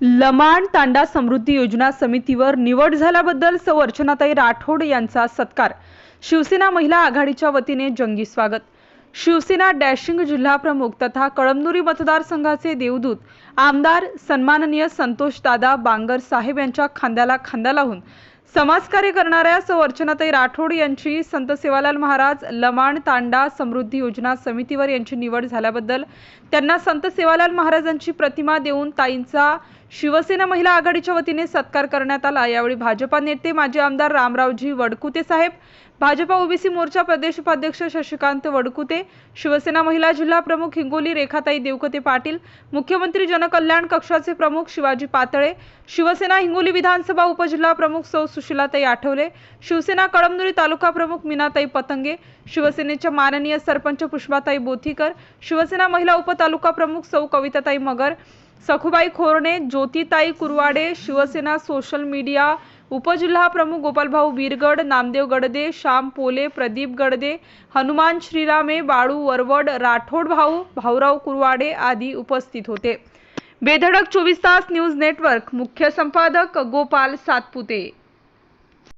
लमाण तांडा समृद्धी योजना समितीवर निवड झाल्याबद्दल सौ अर्चनाताई राठोड यांचा सत्कार. शिवसेना महिला आघाडीच्या वतीने जंगी स्वागत. शिवसेना डॅशिंग जिल्हा प्रमुख तथा कळमनुरी मतदारसंघाचे देवदूत आमदार सन्माननीय संतोष दादा बांगर साहेब यांच्या खांद्याला खांदा लावून समाजकार्य करणाऱ्या सौ अर्चनाताई राठोड यांची संत सेवालाल महाराज लमाण तांडा समृद्धी योजना समितीवर यांची निवड झाल्याबद्दल त्यांना संत सेवालाल महाराजांची प्रतिमा देऊन ताईंचा शिवसेना महिला आघाडीच्या वतीने सत्कार करण्यात आला. यावेळी भाजपा नेते माजी आमदार रामरावजी वडकुते साहेब भाजपा ओबीसी मोर्चा प्रदेश उपाध्यक्ष शशिकांत वडकुते शिवसेना महिला जिल्हा प्रमुख हिंगोली रेखाताई देवकते पाटील मुख्यमंत्री जनकल्याण कक्षाचे प्रमुख शिवाजी पातळे शिवसेना हिंगोली विधानसभा उपजिल्हा प्रमुख सौ सुशीलाताई आठवले शिवसेना कळमनुरी तालुका प्रमुख मीनाताई पतंगे शिवसेनेच्या माननीय सरपंच पुष्पाताई बोथीकर शिवसेना महिला उपतालुका प्रमुख सौ कविताताई मगर सखुबाई खोरणे ज्योतिताई कुरवाडे शिवसेना सोशल मीडिया उपजिल्हा प्रमुख गोपालभाऊ वीरगड नामदेव गडदे श्याम पोले प्रदीप गडदे हनुमान श्रीरामे बाळू वरवड राठोड भाऊ भाऊराव कुरवाडे आदी उपस्थित होते. बेधडक चोवीस तास न्यूज नेटवर्क मुख्य संपादक गोपाल सातपुते.